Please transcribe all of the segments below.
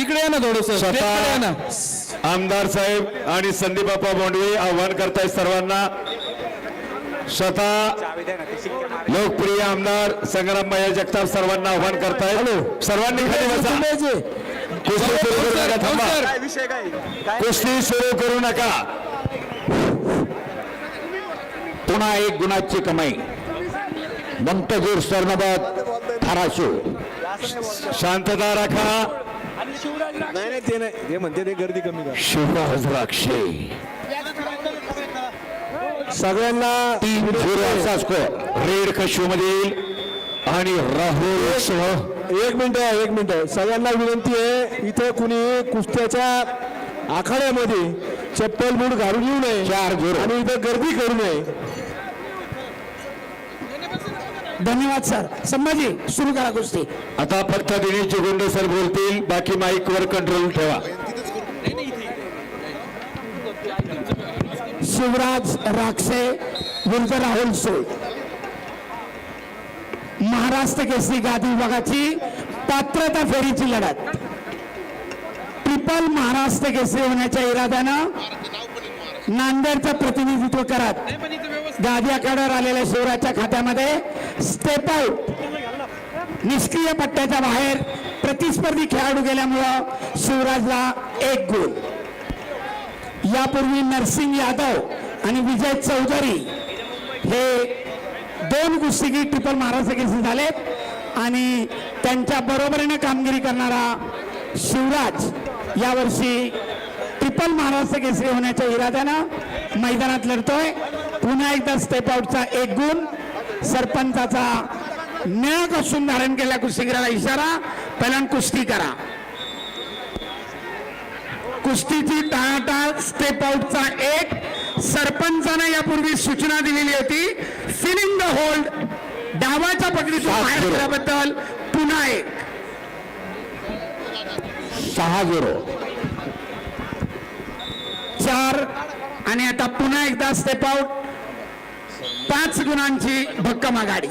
इकडे या ना थोडस. आमदार साहेब आणि संदीप बाप्पा बोंडवे आव्हान करतायत सर्वांना. स्वतः लोकप्रिय आमदार संग्रामबाई जगताप सर्वांना आव्हान करतायत. सर्वांनी कुस्ती सुरू करू नका थांबा. कुस्ती सुरू करू नका. पुन्हा एक गुणाची कमाई. मंतजीर स्वर्णपद धाराशिव. शांतता राखा. नाही नाही ते नाही. ते म्हणते ते गर्दी कमी करा. शिवराज राक्षे. सगळ्यांना तीन झिरो असा स्कोर रेड कशू मधील आणि राहुल सह. एक मिनिट एक मिनिट. सगळ्यांना विनंती आहे इथे कुणी कुस्त्याच्या आखाड्यामध्ये चप्पल बूट घालून येऊ नये चार. आणि इथे गर्दी करू नये. धन्यवाद सर. संभाजी सुरू करा कुस्ती. आता फक्त दिनेश जोगुंडे सर बोलतील बाकी माईक वर कंट्रोल ठेवा. शिवराज राक्षे विरुद्ध राहुल सोय महाराष्ट्र केसरी गादी विभागाची पात्रता फेरीची लढत. ट्रिपल महाराष्ट्र केसरी होण्याच्या इराद्यानं नांदेडचं प्रतिनिधित्व करत गादी आखाड्यावर आलेल्या शिवराजच्या खात्यामध्ये स्टेप आउट निष्क्रिय पट्ट्याच्या बाहेर प्रतिस्पर्धी खेळाडू गेल्यामुळं शिवराजला एक गुण यापूर्वी नरसिंग यादव आणि विजय चौधरी हे दोन कुस्तीगीर ट्रिपल महाराष्ट्र केसरी झालेत आणि त्यांच्या बरोबरीनं कामगिरी करणारा शिवराज यावर्षी ट्रिपल महाराष्ट्र केसरी होण्याच्या इराद्यानं मैदानात लढतोय. पुन्हा एकदा स्टेप आउटचा एक गुण सरपंचाचा निळा कसून धारण केलेल्या कुस्तीगीराला इशारा पहिल्यांदा कुस्ती करा. कुस्तीची टाळाटाळ स्टेप आउटचा एक. सरपंचानं यापूर्वी सूचना दिलेली होती फिलिंग द होल्ड डावाच्या पकडीतून बाहेर झिरो. केल्याबद्दल पुन्हा एक. सहा झिरो चार. आणि आता पुन्हा एकदा स्टेप आउट पाच गुणांची भक्कम आघाडी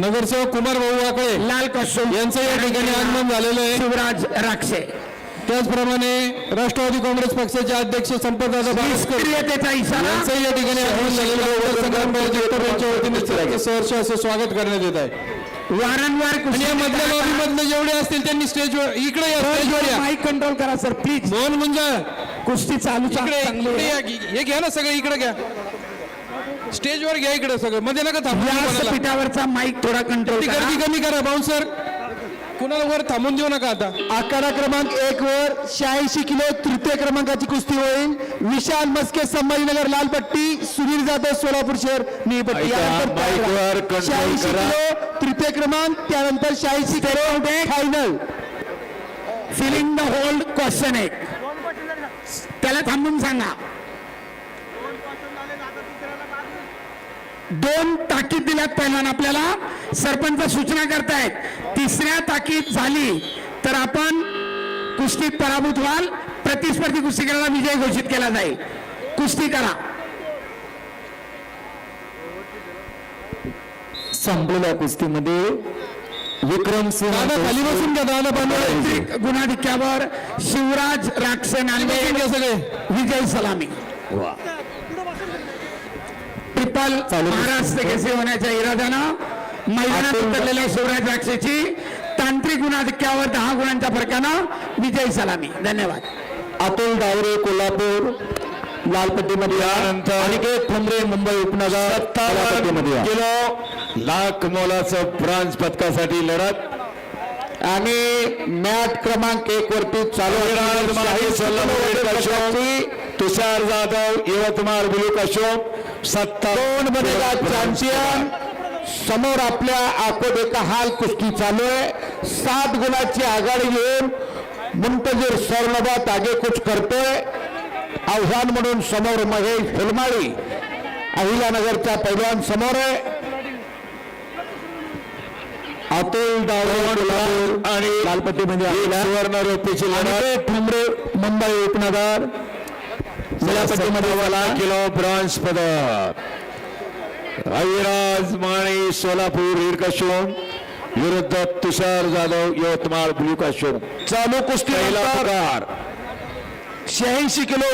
नगरसेवक कुमार भाऊ वाकळे लाल कसोम यांचं या ठिकाणी आगमन झालेलं आहे. शिवराज राक्षे. त्याचप्रमाणे राष्ट्रवादी काँग्रेस पक्षाचे अध्यक्ष संपतदादा बारस्कर निष्क्रियतेचा इशारा यांचंही या ठिकाणी आगमन झालेलं आहे. डॉक्टर संग्रामभाई जगताप यांच्या वतीने सहर्ष असं स्वागत करण्यात येत आहे. वारंवार मधल्या लॉबी मधनं जेवढे असतील त्यांनी स्टेजवर इकडे या स्टेजवर या. माईक कंट्रोल करा सर प्लीज मोहन म्हणजे. कुस्ती चालू इकडे हे घ्या ना सगळं इकडे घ्या. स्टेजवर घ्या इकडे सगळं. मध्ये नका थांबू. या कोणाला. पीठावरचा माईक थोडा कंट्रोल गर्दी कमी करा बाउन्सर कुणाला वर थांबून देऊ नका आता? आखाडा क्रमांक एक वर शहाऐंशी किलो तृतीय क्रमांकाची कुस्ती होईल. विशाल मस्के संभाजीनगर लालपट्टी सुनील जाधव सोलापूर शहर निळपट्टी. control शहाऐंशी करा. किलो तृतीय क्रमांक त्यानंतर शहाऐंशी kilo final filling the hold question एक. त्याला थांबून सांगा. दोन ताकीद दिल्यात पहिल्यांदा आपल्याला. सरपंच सूचना करतायत. तिसऱ्या ताकीद झाली तर आपण कुस्तीत पराभूत व्हाल. प्रतिस्पर्धी कुस्तीगीराला विजय घोषित केला जाईल. कुस्ती करा. संपलेल्या कुस्तीमध्ये विक्रम सिंह दादा खाली बसून घ्या. दादा बांधव वैयक्तिक गुणाधिक्यावर शिवराज राक्षे नांदे सगळे विजय सलामी. वा. ट्रिपल महाराष्ट्र केसरी होण्याच्या इराद्यानं मैदानात उतरलेल्या शिवराज राक्षेची तांत्रिक गुणाधिक्यावर दहा गुणांच्या फरकानं विजय सलामी. धन्यवाद. अतुल डावरे कोल्हापूर लालपट्टीमध्ये या. यानंतर- अनिकेत ठोंबरे मुंबई उपनगर लालपट्टीमध्ये. किलो लाख मोलाचं ब्रांच पदकासाठी लढत. आणि मॅट क्रमांक एक वरती चालू तुषार जाधव यवतमाळ ब्लू कशोम सत्ता दोन बनेगा चॅम्पियन. समोर आपल्या आकोट एका हाल कुस्ती चालू आहे. सात गुणाची आघाडी घेऊन मुंतजीर स्वर्णबात आगेकूच करतोय. आव्हान म्हणून समोर महेश फुलमाळी. अहिल्यानगरच्या पैलवान समोर आहे. अतुल कोल्हापूर आणि लालपट्टीमध्ये आलेल्या सुवर्ण रोपीची अनिकेत ठुमरे मुंबई उपनगर. किलो ब्रॉन्झ पदक. अविराज माळी सोलापूर रेड कशोम विरुद्ध तुषार जाधव यवतमाळ ब्ल्यू काश्योम चालू कुस्ती शहाऐंशी किलो